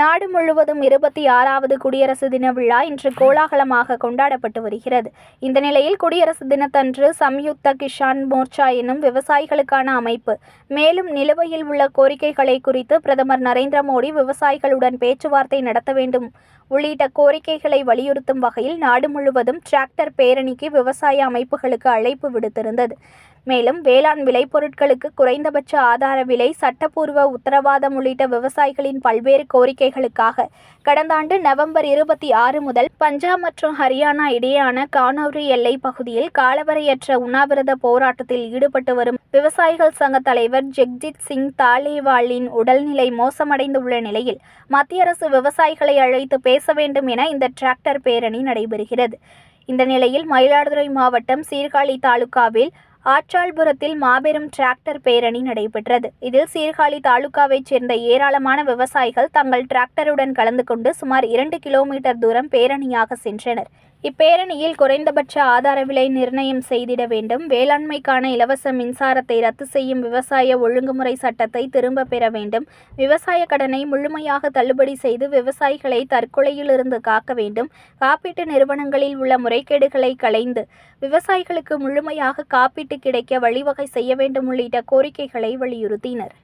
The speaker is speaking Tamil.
நாடு முழுவதும் இருபத்தி ஆறாவது குடியரசு தின விழா இன்று கோலாகலமாக கொண்டாடப்பட்டு வருகிறது. இந்த நிலையில் குடியரசு தினத்தன்று சம்யுக்த கிஷான் மோர்ச்சா எனும் விவசாயிகளுக்கான அமைப்பு மேலும் நிலுவையில் உள்ள கோரிக்கைகளை குறித்து பிரதமர் நரேந்திர மோடி விவசாயிகளுடன் பேச்சுவார்த்தை நடத்த வேண்டும். உள்ளிட்ட கோரிக்கைகளை வலியுறுத்தும் வகையில் நாடு முழுவதும் டிராக்டர் பேரணிக்கு விவசாய அமைப்புகளுக்கு அழைப்பு விடுத்திருந்தது. மேலும் வேளாண் விளைபொருட்களுக்கு குறைந்தபட்ச ஆதார விலை சட்டப்பூர்வ உத்தரவாதம் உள்ளிட்ட விவசாயிகளின் பல்வேறு கோரிக்கைகளுக்காக கடந்த ஆண்டு நவம்பர் இருபத்தி ஆறு முதல் பஞ்சாப் மற்றும் ஹரியானா இடையேயான கானௌரி எல்லை பகுதியில் காலவரையற்ற உண்ணாவிரத போராட்டத்தில் ஈடுபட்டு வரும் விவசாயிகள் சங்க தலைவர் ஜெக்ஜித் சிங் தாலேவாலின் உடல்நிலை மோசமடைந்துள்ள நிலையில் மத்திய அரசு விவசாயிகளை அழைத்து பேச வேண்டும் என இந்த டிராக்டர் பேரணி நடைபெறுகிறது. இந்த நிலையில் மயிலாடுதுறை மாவட்டம் சீர்காழி தாலுகாவில் ஆற்றாள்புரத்தில் மாபெரும் டிராக்டர் பேரணி நடைபெற்றது. இதில் சீர்காழி தாலுகாவைச் சேர்ந்த ஏராளமான விவசாயிகள் தங்கள் டிராக்டருடன் கலந்து கொண்டு சுமார் இரண்டு கிலோமீட்டர் தூரம் பேரணியாக சென்றனர். இப்பேரணியில் குறைந்தபட்ச ஆதார விலை நிர்ணயம் செய்திட வேண்டும். வேளாண்மைக்கான இலவச மின்சாரத்தை ரத்து செய்யும் விவசாய ஒழுங்குமுறை சட்டத்தை திரும்ப பெற வேண்டும். விவசாய கடனை முழுமையாக தள்ளுபடி செய்து விவசாயிகளை தற்கொலையிலிருந்து காக்க வேண்டும். காப்பீட்டு நிறுவனங்களில் உள்ள முறைகேடுகளை களைந்து விவசாயிகளுக்கு முழுமையாக காப்பீட்டு கிடைக்க வழிவகை செய்ய வேண்டும் உள்ளிட்ட கோரிக்கைகளை வலியுறுத்தினர்.